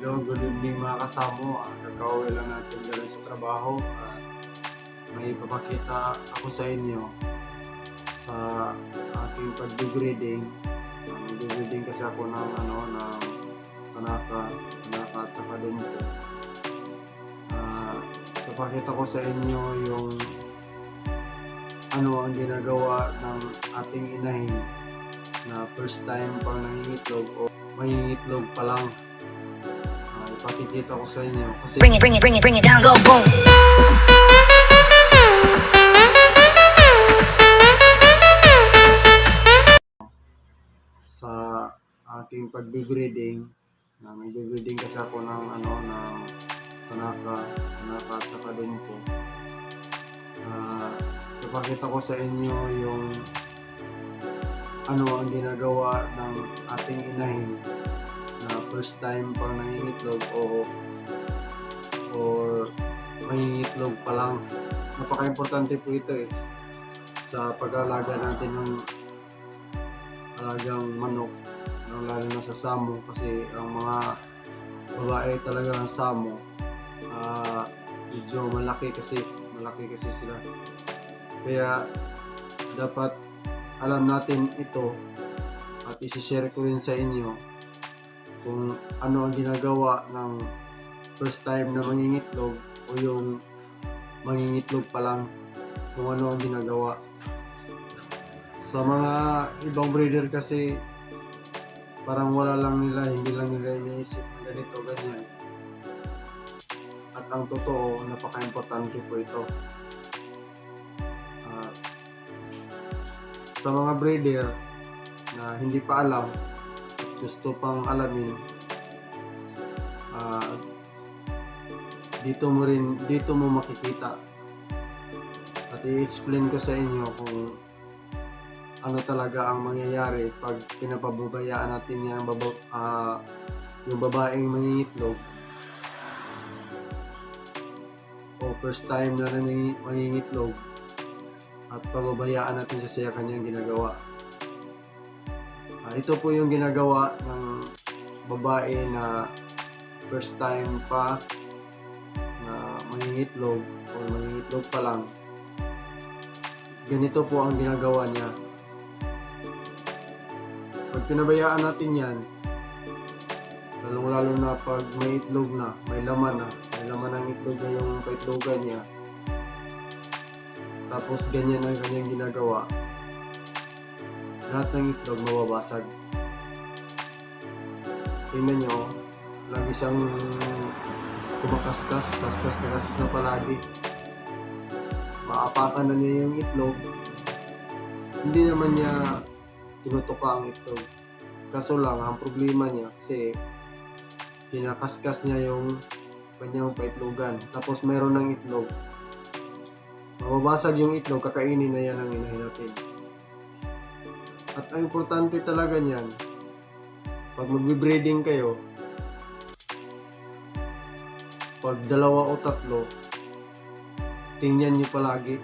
Hello, good evening mga kasamo. Ah, Kakauwi lang natin galing sa trabaho. Ah, may ipapakita ako sa inyo sa aking pag-degrading. Ah, Nag-degrading kasi ako ng ano, ng kanaka, kanaka at saka dumpo. Ah, ipapakita ko sa inyo yung ano ang ginagawa ng ating inahin na first time pang nangingitlog o mangingitlog pa lang. Ipakikita ko sa inyo kasi Bring it, bring it, bring it, bring it down, go boom. sa aking pagbe-breeding na nagbe-breeding kasi ako ng ano ng kanaka, kanaka at saka dumpo. Ah, ipakita ko sa inyo yung ano ang ginagawa ng ating inahin na first time pang nangingitlog o or mangingitlog pa lang. Napaka-importante po ito eh sa pag-alaga natin ng alagang manok no, lalo na sa samo kasi ang mga babae talaga ng samo ah medyo malaki kasi malaki kasi sila kaya dapat alam natin ito at isi-share ko rin sa inyo kung ano ang ginagawa ng first time na mangingitlog o yung mangingitlog pa lang kung ano ang ginagawa sa mga ibang breeder kasi parang wala lang nila, hindi lang nila iniisip ng ganito, ganyan. At ang totoo, napaka-importante po ito. Ah, sa mga breeder na hindi pa alam, gusto pang alamin, ah, dito mo rin, dito mo makikita. At i-explain ko sa inyo kung ano talaga ang mangyayari pag pinapababayaan natin yung, baba, ah, yung babaeng mangingitlog o first time na nangingi- mangingitlog at pababayaan natin siya sa kanyang ginagawa. Ah, ito po yung ginagawa ng babae na first time pa na mangingitlog o mangingitlog pa lang. Ganito po ang ginagawa niya. Pag pinabayaan natin yan, lalong-lalo na pag may itlog na, may laman na, may laman ng itlog na yung kaitlogan niya, tapos ganyan ang kanyang ginagawa, lahat ng itlog mababasag. Tingnan nyo, lagi siyang kumakaskas, kaskas na kaskas na palagi. Maapakan na niya yung itlog. Hindi naman niya tinutuka ang itlog. Kaso lang, ang problema niya kasi kinakaskas niya yung kanyang paitlogan. Tapos meron ng itlog. Mababasag yung itlog, kakainin na yan ang inahin natin. At ang importante talaga niyan, pag magbe-breeding kayo, pag dalawa o tatlo, tingnan nyo palagi.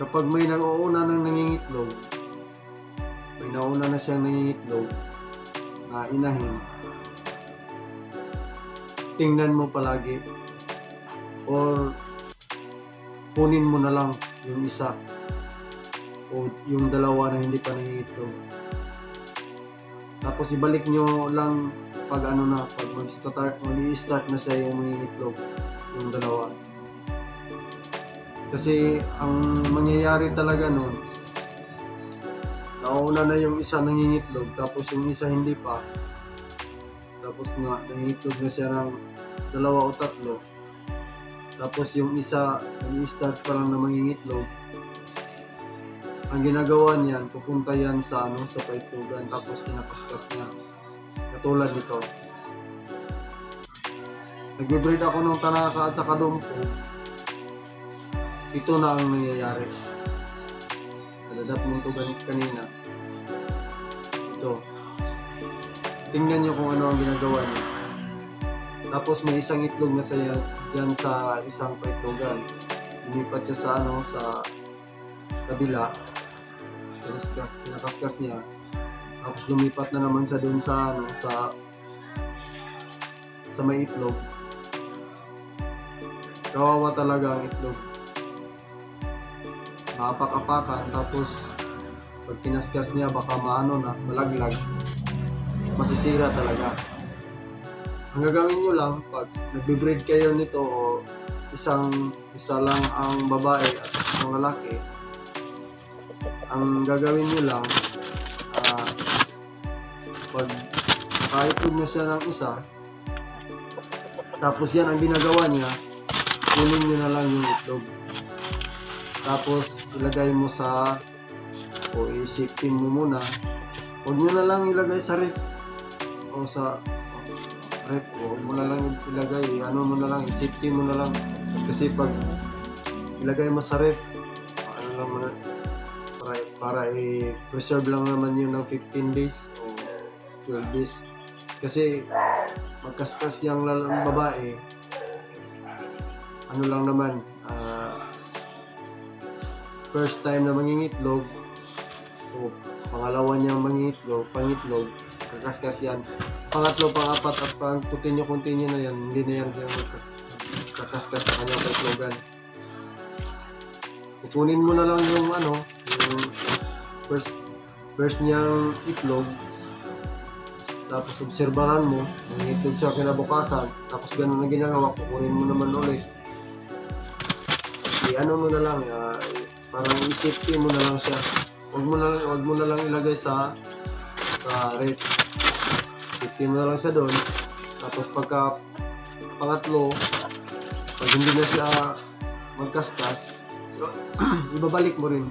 Kapag may nang-uuna ng nangingitlog, may nauna na siyang nangingitlog na inahin, tingnan mo palagi or kunin mo na lang yung isa o yung dalawa na hindi pa nangingitlog. Tapos ibalik nyo lang pag ano na, pag mag-start, mag-start na siya yung mangingitlog, yung dalawa. Kasi ang mangyayari talaga nun, nauna na yung isa nangingitlog, tapos yung isa hindi pa. Tapos na, nangingitlog na siya ng dalawa o tatlo. Tapos yung isa, nag-start pa lang na mangingitlog. Ang ginagawa niyan, pupunta yan sa ano, sa paitlogan, tapos kinapaskas niya. Katulad nito. Nagbe-breed ako ng tanaka at saka dumpo ito na ang nangyayari. Kadadap mo ito ganit kanina. Ito. Tingnan nyo kung ano ang ginagawa niya. Tapos may isang itlog na sa dyan sa isang paitlogan. Lumipat siya sa ano, sa kabila. Pinaskas, pinakaskas niya. Tapos lumipat na naman sa dun sa ano, sa sa may itlog. Kawawa talaga ang itlog. Maapak-apakan tapos pag kinaskas niya baka maano na, malaglag. Masisira talaga. Ang gagawin nyo lang pag nagbe-breed kayo nito o isang isa lang ang babae at isang lalaki, ang gagawin nyo lang ah pag nakaitog na siya ng isa tapos yan ang ginagawa niya kunin nyo na lang yung itlog. Tapos ilagay mo sa o isipin mo muna huwag nyo na lang ilagay sa ref o sa ref o mo na lang ilagay ano mo na lang isipin mo na lang. Kasi pag ilagay mo sa ref ano lang mo na para, para i-preserve lang naman yun ng 15 days o 12 days. Kasi magkaskas yung lal- babae ano lang naman ah, first time na mangingitlog o pangalawa niyang mangingitlog pangitlog kakaskas yan. Pangatlo pangapat at pang continue continue na yan hindi na yan kakaskas sa kanyang paitlogan kukunin mo na lang yung ano first first niyang itlog tapos obserbahan mo nangitlog siya kinabukasan tapos ganun na ginagawa kukunin mo naman ulit. I ano mo na lang ah, parang isipin mo na lang siya. Wag mo na lang wag mo na lang ilagay sa sa rate isipin mo na lang siya doon. Tapos pagka pangatlo pag hindi na siya magkaskas ibabalik mo rin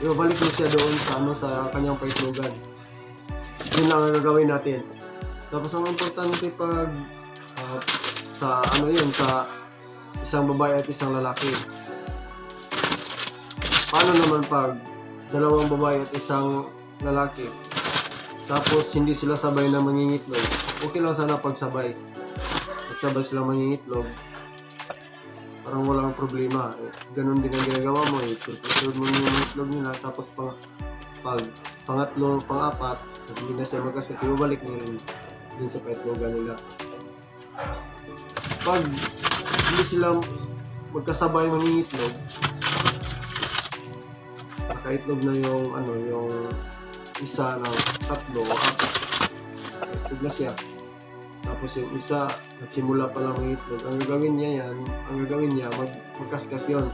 ibabalik mo siya doon sa ano sa kanyang paitlogan yun lang ang gagawin natin. Tapos ang importante pag ah, sa ano yun sa isang babae at isang lalaki. Paano naman pag dalawang babae at isang lalaki? Tapos hindi sila sabay na mangingitlog? Okay lang sana pag sabay pag sabay sila mangingitlog parang walang problema. Eh, ganun din ang ginagawa mo eh. Tutusod mo yung itlog nila tapos pang, pag pangatlo pangapat hindi na siya magkasas ibabalik mo rin din sa petlogan nila pag hindi sila magkasabay mangingitlog nakaitlog na yung ano yung isa ng tatlo apat. Itlog na siya tapos yung isa nagsimula pa lang ng itlog. Ang gagawin niya yan ang gagawin niya mag, magkaskas yun.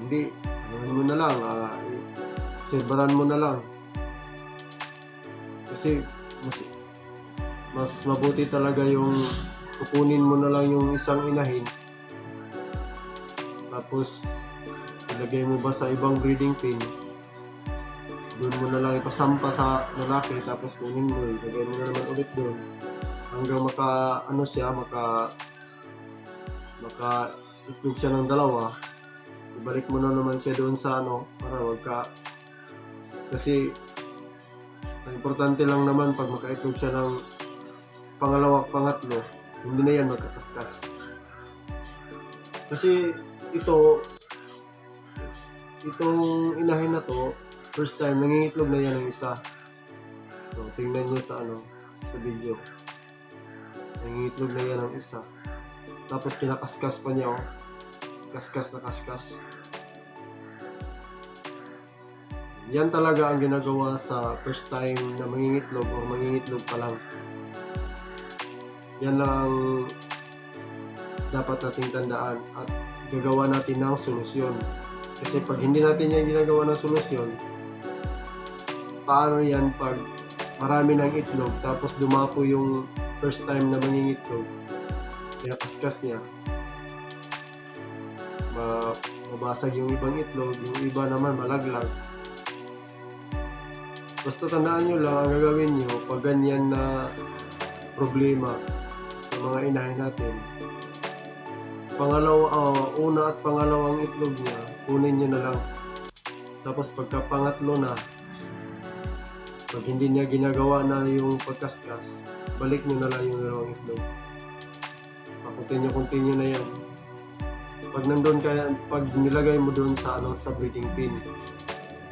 Hindi ano mo na lang ah, i- obserbaran mo na lang. Kasi mas mas mabuti talaga yung kukunin mo na lang yung isang inahin. Tapos ilagay mo ba sa ibang breeding pin doon mo na lang ipasampa sa lalaki tapos kunin mo ilagay mo na naman ulit doon. Hanggang maka ano siya maka maka itlog siya ng dalawa. Ibalik mo na naman siya doon sa ano para wag ka kasi ang importante lang naman pag makaitlog siya ng pangalawa pangatlo hindi na yan magkakaskas. Kasi ito itong inahin na to first time nangingitlog na yan ng isa. So, tingnan nyo sa ano sa video. Nangingitlog na yan ng isa. Tapos kinakaskas pa niya oh. Kaskas na kaskas. Yan talaga ang ginagawa sa first time na mangingitlog o mangingitlog pa lang. Yan lang ang dapat nating tandaan at gagawa natin ng solusyon. Kasi pag hindi natin yan ginagawa ng solusyon, paano yan pag marami ng itlog tapos dumapo yung first time na mangingitlog, kinakaskas niya, ma mabasag yung ibang itlog, yung iba naman malaglag. Basta tandaan nyo lang, ang gagawin nyo, pag ganyan na problema sa mga inahin natin, pangalawa, ah, una at pangalawang itlog niya, kunin niyo na lang. Tapos pagka pangatlo na, pag hindi niya ginagawa na yung pagkaskas, balik niyo na lang yung dalawang itlog. Pakuntinyo-continue na yan. Pag nandun ka, pag nilagay mo doon sa, ano, sa breeding pin.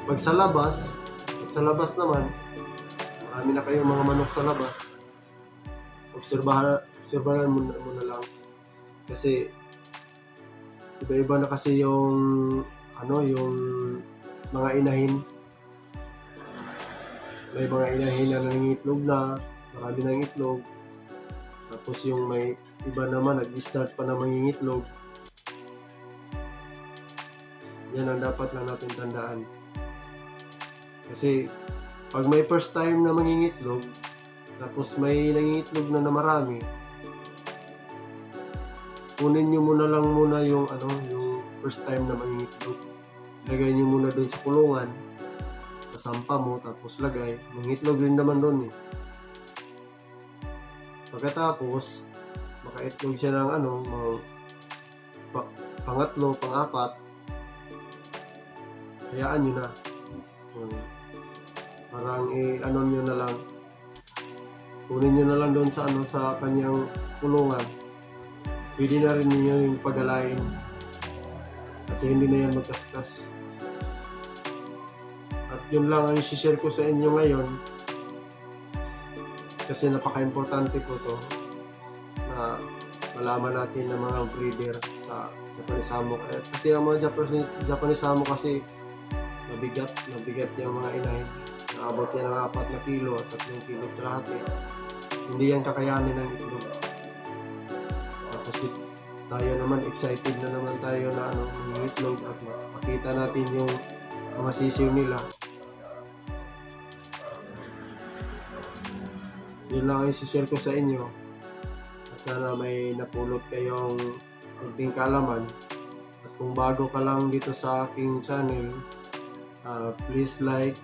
Pag sa labas, pag sa labas naman, marami na kayong mga manok sa labas, obserbahan, obserbahan mo, mo na lang. Kasi, iba-iba na kasi yung, ano, yung mga inahin. May mga inahin na nangingitlog na, marami ng itlog. Tapos yung may iba naman, nag-start pa na mangingitlog. Yan ang dapat lang natin tandaan. Kasi pag may first time na mangingitlog, tapos may nangingitlog na na marami, kunin nyo muna lang muna yung ano, yung first time na mangingitlog. Lagay nyo muna doon sa kulungan, kasampa mo, tapos lagay. Mangingitlog rin naman doon eh. Pagkatapos, makaitlog siya ng ano, mga pa- pangatlo, pangapat, hayaan nyo na. Hmm. Parang i-ano nyo na lang. Kunin nyo na lang doon sa ano sa kanyang kulungan. Pwede na rin ninyo yung pagalain. Kasi hindi na yan magkaskas. Yun lang ang isi-share ko sa inyo ngayon. Kasi napaka-importante po to na malaman natin ng mga breeder sa Japanese hammock. Eh, kasi ang mga Japanese, Japanese hammock kasi mabigat, mabigat yung mga inahin. Naabot yan ng 4 na kilo at 3 kilo kalahati. Hindi yan kakayanin ng itlog. Tapos tayo naman, excited na naman tayo na ano, ng itlog at makita natin yung mga sisiw nila. Yun lang ang isi-share ko sa inyo. At sana may napulot kayong kunting kalaman. At kung bago ka lang dito sa aking channel, uh, please like,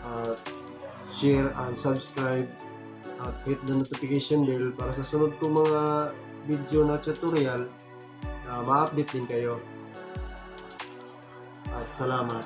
uh, share, and subscribe. At hit the notification bell para sa sunod kong mga video na tutorial na ma-update din kayo. At salamat.